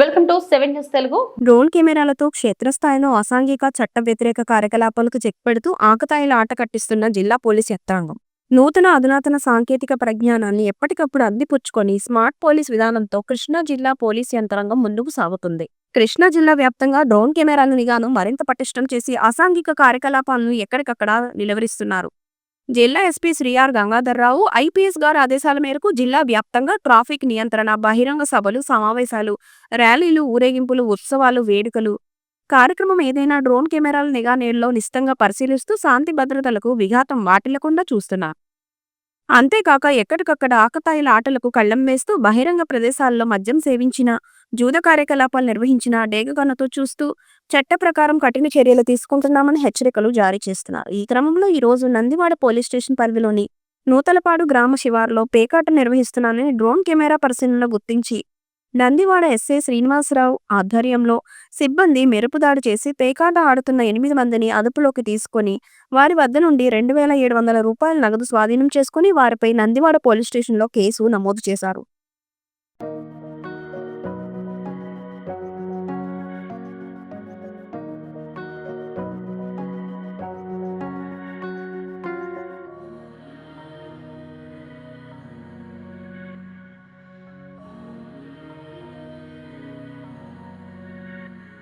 Welcome to seven news Telugu. Drone కెమెరాలతో క్షేత్రస్థాయిలో అసాంఘిక చట్ట వ్యతిరేక కార్యకలాపాలకు చెక్ పెడుతూ ఆకతాయిల ఆట కట్టిస్తున్న జిల్లా పోలీస్ యంత్రాంగం. నూతన అధునాతన సాంకేతిక పరిజ్ఞానాన్ని ఎప్పటికప్పుడు అందిపుచ్చుకొని స్మార్ట్ పోలీస్ విధానంతో కృష్ణా జిల్లా పోలీస్ యంత్రాంగం ముందుకు సాగుతుంది. కృష్ణా జిల్లా వ్యాప్తంగా డ్రోన్ కెమెరాల నిఘాను మరింత పటిష్టం చేసి అసాంఘిక కార్యకలాపాలను ఎక్కడికక్కడ నిలవరిస్తున్నారు. జిల్లా ఎస్పీ శ్రీఆర్ గంగాధర్రావు ఐపీఎస్ గారి ఆదేశాల మేరకు జిల్లా వ్యాప్తంగా ట్రాఫిక్ నియంత్రణ బహిరంగ సభలు సమావేశాలు ర్యాలీలు ఊరేగింపులు ఉత్సవాలు వేడుకలు. కార్యక్రమం ఏదైనా డ్రోన్ కెమెరాల నిఘా నేడులో నిశితంగా పరిశీలిస్తూ శాంతి భద్రతలకు విఘాతం వాటిల్లకుండా చూస్తున్నారు అంతేకాక ఎక్కడికక్కడ ఆకతాయిల ఆటలకు కళ్ళం వేస్తూ బహిరంగ ప్రదేశాల్లో మద్యం సేవించిన జూద కార్యకలాపాలు నిర్వహించిన డేగగన్నతో చూస్తూ చట్ట ప్రకారం కఠిన చర్యలు తీసుకుంటున్నామని హెచ్చరికలు జారీ చేస్తున్నారు. ఈ క్రమంలో ఈ రోజు నందివాడ పోలీస్ స్టేషన్ పరిధిలోని నూతలపాడు గ్రామ శివారులో పేకాట నిర్వహిస్తున్నానని డ్రోన్ కెమెరా పరిశీలనలో గుర్తించి నందివాడ ఎస్ఏ శ్రీనివాసరావు ఆధ్వర్యంలో సిబ్బంది మెరుపుదాడి చేసి పేకాట ఆడుతున్న ఎనిమిది మందిని అదుపులోకి తీసుకొని వారి వద్ద నుండి రెండు వేల ఏడు వందల రూపాయల నగదు స్వాధీనం చేసుకుని వారిపై నందివాడ పోలీస్ స్టేషన్లో కేసు నమోదు చేశారు.